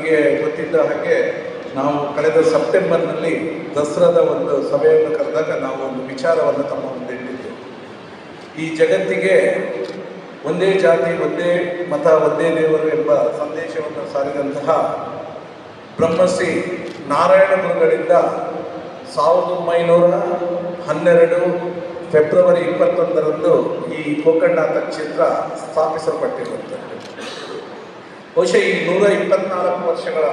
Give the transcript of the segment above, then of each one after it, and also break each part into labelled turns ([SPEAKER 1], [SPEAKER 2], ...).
[SPEAKER 1] ನಿಮಗೆ ಗೊತ್ತಿದ್ದ ಹಾಗೆ ನಾವು ಕಳೆದ ಸೆಪ್ಟೆಂಬರ್ನಲ್ಲಿ ದಸರಾದ ಒಂದು ಸಭೆಯನ್ನು ಕರೆದಾಗ ನಾವು ಒಂದು ವಿಚಾರವನ್ನು ತಮ್ಮ ಮುಂದೆ ಇಟ್ಟಿದ್ದೆವು. ಈ ಜಗತ್ತಿಗೆ ಒಂದೇ ಜಾತಿ, ಒಂದೇ ಮತ, ಒಂದೇ ದೇವರು ಎಂಬ ಸಂದೇಶವನ್ನು ಸಾರಿದಂತಹ ಬ್ರಹ್ಮಶ್ರೀ ನಾರಾಯಣ ಗುರುಗಳಿಂದ ಸಾವಿರದ ಒಂಬೈನೂರ ಹನ್ನೆರಡು ಫೆಬ್ರವರಿ ಇಪ್ಪತ್ತೊಂದರಂದು ಈ ಗೋಕರ್ಣಾಥ ಕ್ಷೇತ್ರ ಸ್ಥಾಪಿಸಲ್ಪಟ್ಟಿರುವಂಥದ್ದು. ಬಹುಶಃ ಈ ನೂರ ಇಪ್ಪತ್ನಾಲ್ಕು ವರ್ಷಗಳ,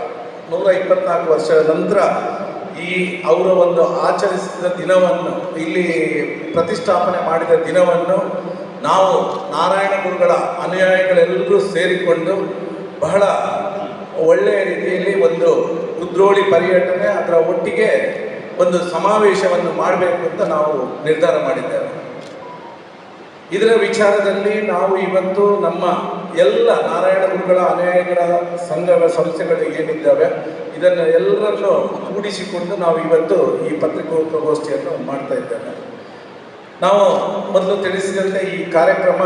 [SPEAKER 1] ನೂರ ಇಪ್ಪತ್ನಾಲ್ಕು ವರ್ಷಗಳ ನಂತರ ಈ ಅವರ ಒಂದು ಆಚರಿಸಿದ ದಿನವನ್ನು, ಇಲ್ಲಿ ಪ್ರತಿಷ್ಠಾಪನೆ ಮಾಡಿದ ದಿನವನ್ನು ನಾವು ನಾರಾಯಣ ಗುರುಗಳ ಅನುಯಾಯಿಗಳೆಲ್ಲರೂ ಸೇರಿಕೊಂಡು ಬಹಳ ಒಳ್ಳೆಯ ರೀತಿಯಲ್ಲಿ ಒಂದು ಕುದ್ರೋಳಿ ಪರ್ಯಟನೆ, ಅದರ ಒಟ್ಟಿಗೆ ಒಂದು ಸಮಾವೇಶವನ್ನು ಮಾಡಬೇಕು ಅಂತ ನಾವು ನಿರ್ಧಾರ ಮಾಡಿದ್ದೇವೆ. ಇದರ ವಿಚಾರದಲ್ಲಿ ನಾವು ಇವತ್ತು ನಮ್ಮ ಎಲ್ಲ ನಾರಾಯಣ ಗುರುಗಳ ಅನುಯಾಯಿಗಳ ಸಂಘ ಸಂಸ್ಥೆಗಳು ಏನಿದ್ದಾವೆ ಇದನ್ನು ಎಲ್ಲರನ್ನು ಕೂಡಿಸಿಕೊಂಡು ನಾವು ಇವತ್ತು ಈ ಪತ್ರಿಕೋಗೋಷ್ಠಿಯನ್ನು ಮಾಡ್ತಾ ಇದ್ದೇವೆ. ನಾವು ಮೊದಲು ತಿಳಿಸಿದಂತೆ ಈ ಕಾರ್ಯಕ್ರಮ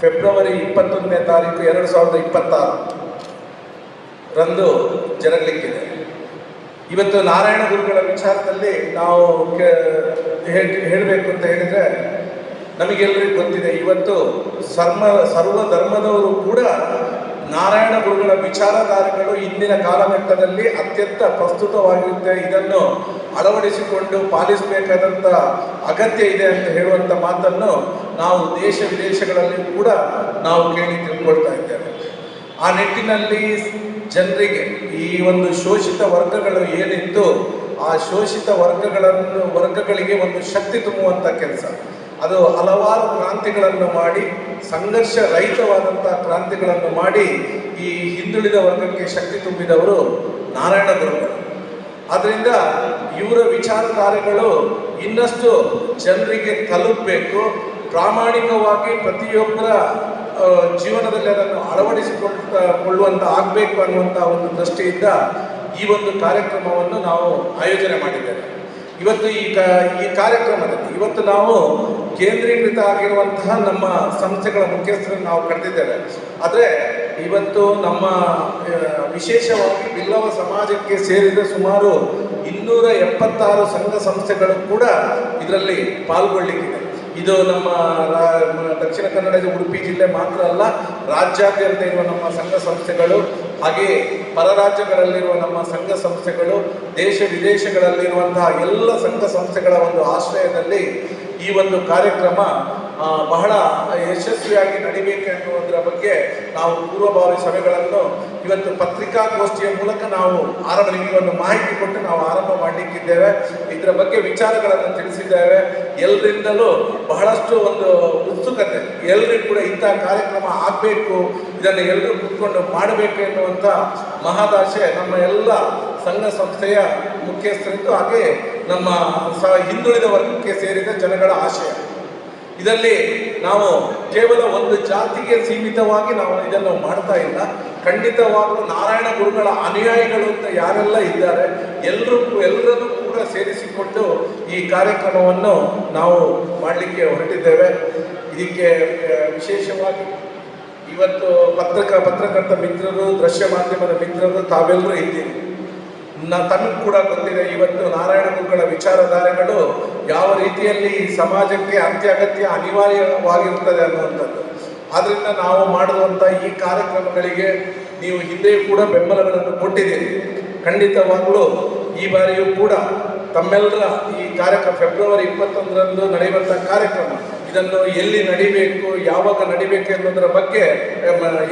[SPEAKER 1] ಫೆಬ್ರವರಿ ಇಪ್ಪತ್ತೊಂದನೇ ತಾರೀಕು ಎರಡು ಸಾವಿರದ ಇಪ್ಪತ್ತಾರು ರಂದು ಜರಗಲಿಕ್ಕಿದೆ. ಇವತ್ತು ನಾರಾಯಣ ಗುರುಗಳ ವಿಚಾರದಲ್ಲಿ ನಾವು ಹೇಳಬೇಕು ಅಂತ ಹೇಳಿದರೆ ನಮಗೆಲ್ಲರಿಗೂ ಗೊತ್ತಿದೆ, ಇವತ್ತು ಸರ್ಮ, ಸರ್ವ ಧರ್ಮದವರು ಕೂಡ ನಾರಾಯಣ ಗುರುಗಳ ವಿಚಾರಧಾರೆಗಳು ಇಂದಿನ ಕಾಲಘಟ್ಟದಲ್ಲಿ ಅತ್ಯಂತ ಪ್ರಸ್ತುತವಾಗಿರುತ್ತೆ. ಇದನ್ನು ಅಳವಡಿಸಿಕೊಂಡು ಪಾಲಿಸಬೇಕಾದಂಥ ಅಗತ್ಯ ಇದೆ ಅಂತ ಹೇಳುವಂಥ ಮಾತನ್ನು ನಾವು ದೇಶ ವಿದೇಶಗಳಲ್ಲಿ ಕೂಡ ನಾವು ಕೇಳಿ ತಿಳ್ಕೊಳ್ತಾ ಇದ್ದೇವೆ. ಆ ನಿಟ್ಟಿನಲ್ಲಿ ಜನರಿಗೆ ಈ ಒಂದು ಶೋಷಿತ ವರ್ಗಗಳು ಏನಿತ್ತು, ಆ ಶೋಷಿತ ವರ್ಗಗಳನ್ನು, ವರ್ಗಗಳಿಗೆ ಒಂದು ಶಕ್ತಿ ತುಂಬುವಂಥ ಕೆಲಸ. ಅದು ಹಲವಾರು ಕ್ರಾಂತಿಗಳನ್ನು ಮಾಡಿ ಸಂಘರ್ಷ ರಹಿತವಾದಂಥ ಕ್ರಾಂತಿಗಳನ್ನು ಮಾಡಿ ಈ ಹಿಂದುಳಿದ ವರ್ಗಕ್ಕೆ ಶಕ್ತಿ ತುಂಬಿದವರು ನಾರಾಯಣ ಗುರುಗಳು. ಆದ್ದರಿಂದ ಇವರ ವಿಚಾರಧಾರೆಗಳು ಇನ್ನಷ್ಟು ಜನರಿಗೆ ತಲುಪಬೇಕು. ಪ್ರಾಮಾಣಿಕವಾಗಿ ಪ್ರತಿಯೊಬ್ಬರ ಜೀವನದಲ್ಲಿ ಅದನ್ನು ಅಳವಡಿಸಿಕೊಳ್ಳುವಂಥ ಆಗಬೇಕು ಅನ್ನುವಂಥ ಒಂದು ದೃಷ್ಟಿಯಿಂದ ಈ ಒಂದು ಕಾರ್ಯಕ್ರಮವನ್ನು ನಾವು ಆಯೋಜನೆ ಮಾಡಿದ್ದೇವೆ. ಇವತ್ತು ಈ ಕ, ಈ ಕಾರ್ಯಕ್ರಮದಲ್ಲಿ ಇವತ್ತು ನಾವು ಕೇಂದ್ರೀಕೃತ ಆಗಿರುವಂತಹ ನಮ್ಮ ಸಂಸ್ಥೆಗಳ ಮುಖ್ಯಸ್ಥರನ್ನು ನಾವು ಕರೆದಿದ್ದೇವೆ. ಆದರೆ ಇವತ್ತು ನಮ್ಮ ವಿಶೇಷವಾಗಿ ಬಿಲ್ಲವ ಸಮಾಜಕ್ಕೆ ಸೇರಿದ ಸುಮಾರು ಇನ್ನೂರ ಎಪ್ಪತ್ತಾರು ಸಂಘ ಸಂಸ್ಥೆಗಳು ಕೂಡ ಇದರಲ್ಲಿ ಪಾಲ್ಗೊಳ್ಳಿಕ್ಕಿದೆ. ಇದು ನಮ್ಮ ದಕ್ಷಿಣ ಕನ್ನಡ ಉಡುಪಿ ಜಿಲ್ಲೆ ಮಾತ್ರ ಅಲ್ಲ, ರಾಜ್ಯಾದ್ಯಂತ ಇರುವ ನಮ್ಮ ಸಂಘ ಸಂಸ್ಥೆಗಳು ಹಾಗೆಯೇ ಪರರಾಜ್ಯಗಳಲ್ಲಿರುವ ನಮ್ಮ ಸಂಘ ಸಂಸ್ಥೆಗಳು, ದೇಶ ವಿದೇಶಗಳಲ್ಲಿರುವಂತಹ ಎಲ್ಲ ಸಂಘ ಸಂಸ್ಥೆಗಳ ಒಂದು ಆಶ್ರಯದಲ್ಲಿ ಈ ಒಂದು ಕಾರ್ಯಕ್ರಮ ಬಹಳ ಯಶಸ್ವಿಯಾಗಿ ನಡಿಬೇಕು ಎನ್ನುವುದರ ಬಗ್ಗೆ ನಾವು ಪೂರ್ವಭಾವಿ ಸಭೆಗಳನ್ನು ಇವತ್ತು ಪತ್ರಿಕಾಗೋಷ್ಠಿಯ ಮೂಲಕ ನಾವು ಆರಂಭ ಒಂದು ಮಾಹಿತಿ ಕೊಟ್ಟು ನಾವು ಆರಂಭ ಮಾಡಲಿಕ್ಕಿದ್ದೇವೆ. ಇದರ ಬಗ್ಗೆ ವಿಚಾರಗಳನ್ನು ತಿಳಿಸಿದ್ದೇವೆ. ಎಲ್ಲರಿಂದಲೂ ಬಹಳಷ್ಟು ಒಂದು ಉತ್ಸುಕತೆ ಎಲ್ಲರಿಗೂ ಕೂಡ ಇಂಥ ಕಾರ್ಯಕ್ರಮ ಆಗಬೇಕು, ಇದನ್ನು ಎಲ್ಲರೂ ಕೂತ್ಕೊಂಡು ಮಾಡಬೇಕು ಎನ್ನುವಂಥ ಮಹದಾಶೆ ನಮ್ಮ ಎಲ್ಲ ಸಂಘ ಸಂಸ್ಥೆಯ ಮುಖ್ಯಸ್ಥರಿದ್ದು, ಹಾಗೆ ನಮ್ಮ ಸ ಹಿಂದುಳಿದ ವರ್ಗಕ್ಕೆ ಸೇರಿದ ಜನಗಳ ಆಶಯ. ಇದರಲ್ಲಿ ನಾವು ಕೇವಲ ಒಂದು ಜಾತಿಗೆ ಸೀಮಿತವಾಗಿ ನಾವು ಇದನ್ನು ಮಾಡ್ತಾ ಇಲ್ಲ. ಖಂಡಿತವಾಗಲೂ ನಾರಾಯಣ ಗುರುಗಳ ಅನುಯಾಯಿಗಳು ಅಂತ ಯಾರೆಲ್ಲ ಇದ್ದಾರೆ ಎಲ್ಲರೂ ಎಲ್ಲರನ್ನೂ ಕೂಡ ಸೇರಿಸಿಕೊಂಡು ಈ ಕಾರ್ಯಕ್ರಮವನ್ನು ನಾವು ಮಾಡಲಿಕ್ಕೆ ಹೊರಟಿದ್ದೇವೆ. ಇದಕ್ಕೆ ವಿಶೇಷವಾಗಿ ಇವತ್ತು ಪತ್ರಕ, ಪತ್ರಕರ್ತ ಮಿತ್ರರು, ದೃಶ್ಯ ಮಾಧ್ಯಮದ ಮಿತ್ರರು ತಾವೆಲ್ಲರೂ ಇದ್ದೀರಿ. ನ, ತನಗೆ ಕೂಡ ಗೊತ್ತಿದೆ, ಇವತ್ತು ನಾರಾಯಣ ಗುರುಗಳ ವಿಚಾರಧಾರೆಗಳು ಯಾವ ರೀತಿಯಲ್ಲಿ ಸಮಾಜಕ್ಕೆ ಅತ್ಯಗತ್ಯ ಅನಿವಾರ್ಯವಾಗಿರುತ್ತದೆ ಅನ್ನುವಂಥದ್ದು. ಆದ್ದರಿಂದ ನಾವು ಮಾಡುವಂಥ ಈ ಕಾರ್ಯಕ್ರಮಗಳಿಗೆ ನೀವು ಹಿಂದೆ ಕೂಡ ಬೆಂಬಲಗಳನ್ನು ಕೊಟ್ಟಿದ್ದೀರಿ. ಖಂಡಿತವಾಗಲೂ ಈ ಬಾರಿಯೂ ಕೂಡ ತಮ್ಮೆಲ್ಲರ ಈ ಕಾರ್ಯಕ್ರಮ ಫೆಬ್ರವರಿ ಇಪ್ಪತ್ತೊಂದರಂದು ನಡೆಯುವಂಥ ಕಾರ್ಯಕ್ರಮ, ಇದನ್ನು ಎಲ್ಲಿ ನಡಿಬೇಕು, ಯಾವಾಗ ನಡಿಬೇಕು ಅನ್ನೋದರ ಬಗ್ಗೆ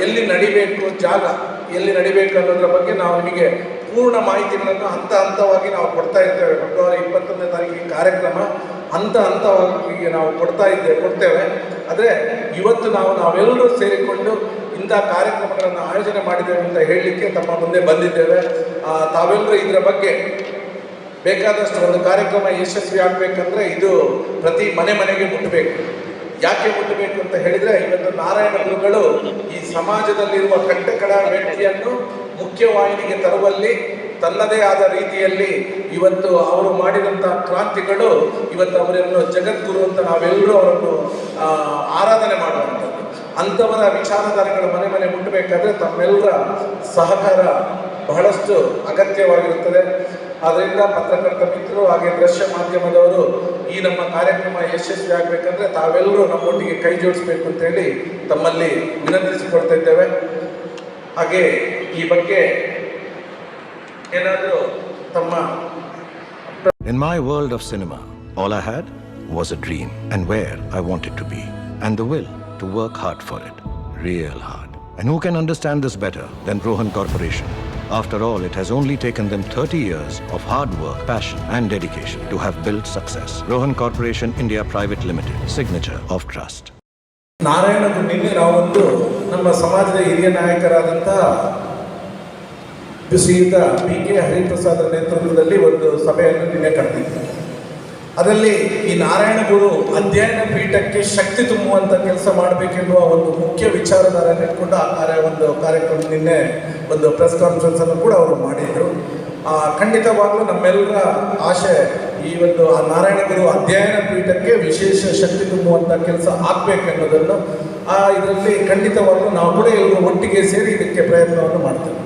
[SPEAKER 1] ಎಲ್ಲಿ ನಡಿಬೇಕು ಜಾಗ, ಎಲ್ಲಿ ನಡಿಬೇಕು ಅನ್ನೋದರ ಬಗ್ಗೆ ನಾವು ನಿಮಗೆ ಪೂರ್ಣ ಮಾಹಿತಿಗಳನ್ನು ಹಂತ ಹಂತವಾಗಿ ನಾವು ಕೊಡ್ತಾ ಇರ್ತೇವೆ. ಫೆಬ್ರವರಿ ಇಪ್ಪತ್ತೊಂದನೇ ತಾರೀಕಿನ ಕಾರ್ಯಕ್ರಮ ಹಂತ ಹಂತವಾಗಿ ನಾವು ಕೊಡ್ತಾ ಇದ್ದೇವೆ ಕೊಡ್ತೇವೆ. ಆದರೆ ಇವತ್ತು ನಾವು ನಾವೆಲ್ಲರೂ ಸೇರಿಕೊಂಡು ಇಂಥ ಕಾರ್ಯಕ್ರಮಗಳನ್ನು ಆಯೋಜನೆ ಮಾಡಿದ್ದೇವೆ ಅಂತ ಹೇಳಲಿಕ್ಕೆ ತಮ್ಮ ಮುಂದೆ ಬಂದಿದ್ದೇವೆ. ತಾವೆಲ್ಲರೂ ಇದರ ಬಗ್ಗೆ ಬೇಕಾದಷ್ಟು ಒಂದು ಕಾರ್ಯಕ್ರಮ ಯಶಸ್ವಿ ಆಗಬೇಕಂದ್ರೆ ಇದು ಪ್ರತಿ ಮನೆ ಮನೆಗೆ ಮುಟ್ಟಬೇಕು ಯಾಕೆ ಮುಟ್ಟಬೇಕು ಅಂತ ಹೇಳಿದರೆ, ಇವತ್ತು ನಾರಾಯಣ ಗುರುಗಳು ಈ ಸಮಾಜದಲ್ಲಿರುವ ಕಟ್ಟಕಡ ವ್ಯಕ್ತಿಯನ್ನು ಮುಖ್ಯವಾಹಿನಿಗೆ ತರುವಲ್ಲಿ ತನ್ನದೇ ಆದ ರೀತಿಯಲ್ಲಿ ಇವತ್ತು ಅವರು ಮಾಡಿದಂಥ ಕ್ರಾಂತಿಗಳು ಇವತ್ತು ಅವರನ್ನು ಜಗದ್ಗುರು ಅಂತ ನಾವೆಲ್ಲರೂ ಅವರನ್ನು ಆರಾಧನೆ ಮಾಡುವಂಥದ್ದು. ಅಂಥವರ ವಿಚಾರಧಾರೆಗಳು ಮನೆ ಮನೆ ಮುಟ್ಟಬೇಕಾದ್ರೆ ತಮ್ಮೆಲ್ಲರ ಸಹಕಾರ ಬಹಳಷ್ಟು ಅಗತ್ಯವಾಗಿರುತ್ತದೆ. ಅದರಿಂದ ಪತ್ರಕರ್ತ ಮಿತ್ರರು ಹಾಗೆ ದೃಶ್ಯ ಮಾಧ್ಯಮದವರು ಈ ನಮ್ಮ ಕಾರ್ಯಕ್ರಮ ಯಶಸ್ವಿ ಆಗಬೇಕಂದ್ರೆ ತಾವೆಲ್ಲರೂ ನಮ್ಮೊಟ್ಟಿಗೆ ಕೈ ಜೋಡಿಸ್ಬೇಕು ಅಂತ ಹೇಳಿ ತಮ್ಮಲ್ಲಿ ವಿನಂತಿಸಿಕೊಳ್ತಾ ಇದ್ದೇವೆ. ಹಾಗೆ ಈ ಬಗ್ಗೆ ಏನಾದರೂ ತಮ್ಮ
[SPEAKER 2] In my world of cinema, all I had was a dream and where I wanted to be, and the will to work hard for it. Real hard. And who can understand this better than Rohan Corporation? After all, it has only taken them 30 years of hard work, passion, and dedication to have built success. Rohan Corporation India Private Limited, signature of trust.
[SPEAKER 1] ನಾರಾಯಣಗೂ ನಿನ್ನೆ ನಾವೊಂದು ನಮ್ಮ ಸಮಾಜದ ಹಿರಿಯ ನಾಯಕರಾದಂಥ ಶ್ರೀಯುತ P K Hariprasad ನೇತೃತ್ವದಲ್ಲಿ ಒಂದು ಸಭೆಯನ್ನು ನಿನ್ನೆ ಕರೆದಿದ್ದರು. ಅದರಲ್ಲಿ ಈ ನಾರಾಯಣ ಗುರು ಅಧ್ಯಯನ ಪೀಠಕ್ಕೆ ಶಕ್ತಿ ತುಂಬುವಂಥ ಕೆಲಸ ಮಾಡಬೇಕೆನ್ನುವ ಒಂದು ಮುಖ್ಯ ವಿಚಾರಧಾರೆಯನ್ನು ಇಟ್ಕೊಂಡು ಆ ಕಾರ್ಯ ಒಂದು ಕಾರ್ಯಕ್ರಮ ನಿನ್ನೆ ಒಂದು ಪ್ರೆಸ್ ಕಾನ್ಫರೆನ್ಸ್ ಅನ್ನು ಕೂಡ ಅವರು ಮಾಡಿದರು. ಖಂಡಿತವಾಗ್ಲೂ ನಮ್ಮೆಲ್ಲರ ಆಶೆ ಈ ಒಂದು ಆ ನಾರಾಯಣ ಗುರು ಅಧ್ಯಯನ ಪೀಠಕ್ಕೆ ವಿಶೇಷ ಶಕ್ತಿ ತುಂಬುವಂಥ ಕೆಲಸ ಆಗಬೇಕೆನ್ನೋದನ್ನು ಆ, ಇದರಲ್ಲಿ ಖಂಡಿತವಾಗ್ಲೂ ನಾವು ಕೂಡ ಎಲ್ಲರೂ ಒಟ್ಟಿಗೆ ಸೇರಿ ಇದಕ್ಕೆ ಪ್ರಯತ್ನವನ್ನು ಮಾಡ್ತೇವೆ.